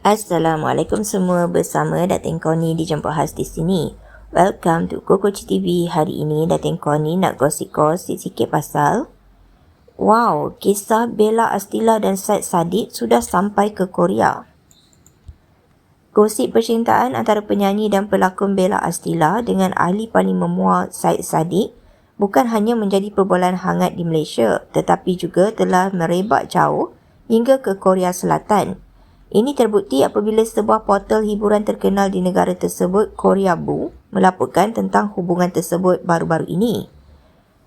Assalamualaikum semua bersama Datin Koni dijemput khas di sini. Welcome to Kokoci TV. Hari ini Datin Koni nak gosip-gosip sikit pasal Wow, kisah Bella Astila dan Said Saddiq sudah sampai ke Korea. Gosip percintaan antara penyanyi dan pelakon Bella Astila dengan ahli paling memuar Said Saddiq bukan hanya menjadi perbualan hangat di Malaysia tetapi juga telah merebak jauh hingga ke Korea Selatan. Ini terbukti apabila sebuah portal hiburan terkenal di negara tersebut, Korea Bu, melaporkan tentang hubungan tersebut baru-baru ini.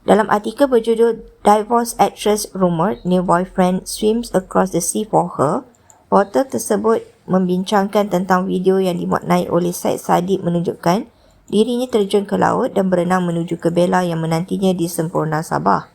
Dalam artikel berjudul Divorce Actress Rumor New Boyfriend Swims Across the Sea for Her, portal tersebut membincangkan tentang video yang dimaknai oleh Said Sadiq menunjukkan dirinya terjun ke laut dan berenang menuju ke Bella yang menantinya di Sempurna Sabah.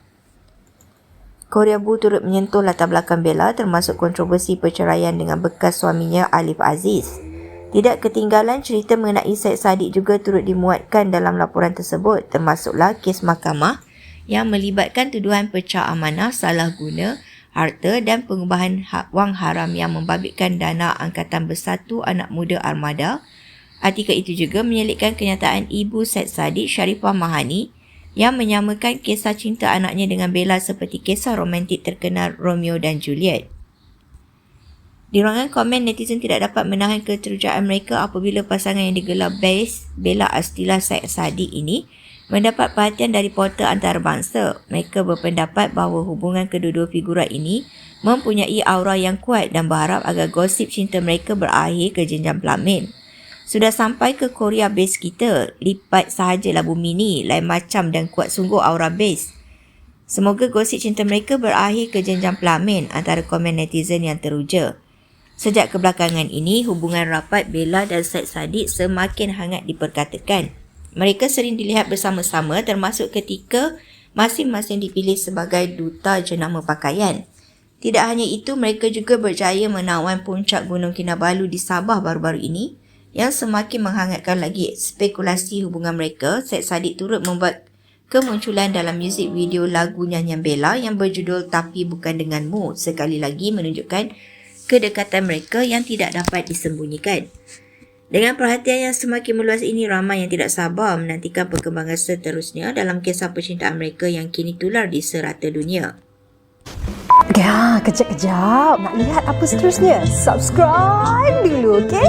Korea Bu turut menyentuh latar belakang Bella termasuk kontroversi perceraian dengan bekas suaminya Alif Aziz. Tidak ketinggalan cerita mengenai Syed Saddiq juga turut dimuatkan dalam laporan tersebut termasuklah kes mahkamah yang melibatkan tuduhan pecah amanah salah guna harta dan pengubahan hak wang haram yang membabitkan dana Angkatan Bersatu Anak Muda Armada. Artikel itu juga menyelitkan kenyataan ibu Syed Saddiq Sharifah Mahani yang menyamakan kisah cinta anaknya dengan Bella seperti kisah romantik terkenal Romeo dan Juliet. Di ruangan komen, netizen tidak dapat menahan keterujaan mereka apabila pasangan yang digelar Base, Bella Astila Said Sadiq ini mendapat perhatian dari portal antarabangsa. Mereka berpendapat bahawa hubungan kedua-dua figura ini mempunyai aura yang kuat dan berharap agar gosip cinta mereka berakhir ke jenjang pelamin. Sudah sampai ke Korea base kita. Lipat sahajalah bumi ni. Lain macam dan kuat sungguh aura base. Semoga gosip cinta mereka berakhir ke jenjang pelamin antara komen netizen yang teruja. Sejak kebelakangan ini, hubungan rapat Bella dan Syed Saddiq semakin hangat diperkatakan. Mereka sering dilihat bersama-sama termasuk ketika masing-masing dipilih sebagai duta jenama pakaian. Tidak hanya itu, mereka juga berjaya menawan puncak Gunung Kinabalu di Sabah baru-baru ini yang semakin menghangatkan lagi spekulasi hubungan mereka, Syed Saddiq turut membuat kemunculan dalam muzik video lagu nyanyian Bella yang berjudul Tapi Bukan Denganmu sekali lagi menunjukkan kedekatan mereka yang tidak dapat disembunyikan. Dengan perhatian yang semakin meluas ini, ramai yang tidak sabar menantikan perkembangan seterusnya dalam kisah percintaan mereka yang kini tular di serata dunia. Ya, kejap-kejap. Nak lihat apa seterusnya? Subscribe dulu, okey?